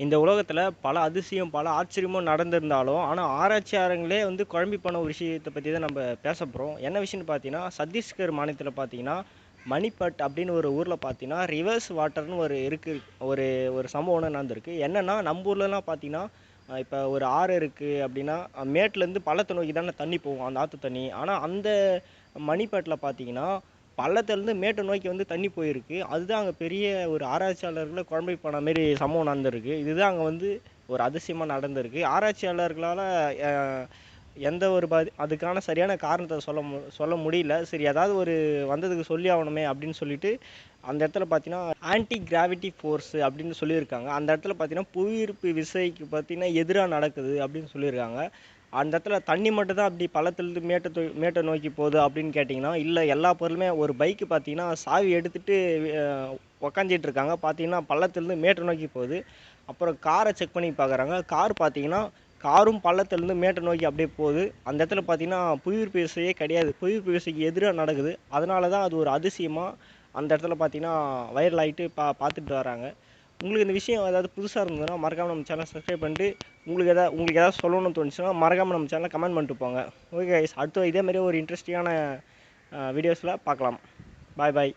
இந்த உலகத்தில் பல அதிசயம் பல ஆச்சரியமும் நடந்திருந்தாலும் ஆனால் ஆராய்ச்சியாளர்களே வந்து குழம்பி போன ஒரு விஷயத்தை பற்றி தான் நம்ம பேச போகிறோம் என்ன விஷயம்னு பார்த்தீங்கன்னா சத்தீஸ்கர் மாநிலத்தில் பார்த்தீங்கன்னா மணிப்பட் அப்படின்னு ஒரு ஊரில் பார்த்தீங்கன்னா ரிவர்ஸ் வாட்டர்னு ஒரு இருக்குது ஒரு ஒரு சம்பவம் ஒன்று நடந்திருக்கு. என்னென்னா நம்ம ஊர்லலாம் பார்த்தீங்கன்னா இப்போ ஒரு ஆறு இருக்குது அப்படின்னா மேட்லேருந்து பள்ளத்தை நோக்கி தானே தண்ணி போகும் அந்த ஆற்று தண்ணி. ஆனால் அந்த மணிப்பட்டில் பார்த்தீங்கன்னா பள்ளத்துலேருந்து மேட்டை நோக்கி வந்து தண்ணி போயிருக்கு. அதுதான் அங்கே பெரிய ஒரு ஆராய்ச்சியாளர்களை குழம்பி போன மாரி சம்பவம் நடந்திருக்கு. இதுதான் அங்கே வந்து ஒரு அதிசயமாக நடந்திருக்கு. ஆராய்ச்சியாளர்களால் எந்த ஒரு பதி அதுக்கான சரியான காரணத்தை சொல்ல மு சொல்ல முடியல. சரி ஏதாவது ஒரு வந்ததுக்கு சொல்லி ஆகணுமே அப்படின்னு சொல்லிட்டு அந்த இடத்துல பார்த்தீங்கன்னா ஆன்டி கிராவிட்டி ஃபோர்ஸு அப்படின்னு சொல்லியிருக்காங்க. அந்த இடத்துல பார்த்தீங்கன்னா புவியீர்ப்பு விசைக்கு பார்த்தீங்கன்னா எதிராக நடக்குது அப்படின்னு சொல்லியிருக்காங்க. அந்த இடத்துல தண்ணி மட்டும் தான் அப்படி பள்ளத்துலேருந்து மேட்டை தோ மேட்டை நோக்கி போகுது அப்படின்னு கேட்டிங்கன்னா இல்லை எல்லா பொருளுமே ஒரு பைக்கு பார்த்தீங்கன்னா சாவி எடுத்துகிட்டு உக்காந்துட்டு இருக்காங்க. பார்த்தீங்கன்னா பள்ளத்துலேருந்து மேட்டை நோக்கி போகுது. அப்புறம் காரை செக் பண்ணி பார்க்குறாங்க. கார் பார்த்தீங்கன்னா காரும் பள்ளத்துலேருந்து மேட்டை நோக்கி அப்படியே போகுது. அந்த இடத்துல பார்த்தீங்கன்னா புவியீர்ப்பு விசையே கிடையாது. புவியீர்ப்பு விசைக்கு எதிராக நடக்குது. அதனால தான் அது ஒரு அதிசயமாக அந்த இடத்துல பார்த்தீங்கன்னா வைரல் ஆகிட்டு பா பார்த்துட்டு வராங்க உங்களுக்கு இந்த விஷயம் ஏதாவது புதுசாக இருந்ததுன்னா மறக்காமல் நம்ம சேனல் சப்ஸ்கிரைப் பண்ணிட்டு உங்களுக்கு எதாவது உங்களுக்கு ஏதாவது சொல்லணும்னு தோணுச்சுன்னா மறக்காமல் நம்ம சேனலை கமெண்ட் பண்ணிட்டு போங்க. ஓகே அடுத்து இதே மாதிரி ஒரு இன்ட்ரெஸ்டிங்கான வீடியோஸில் பார்க்கலாம். பாய் பாய்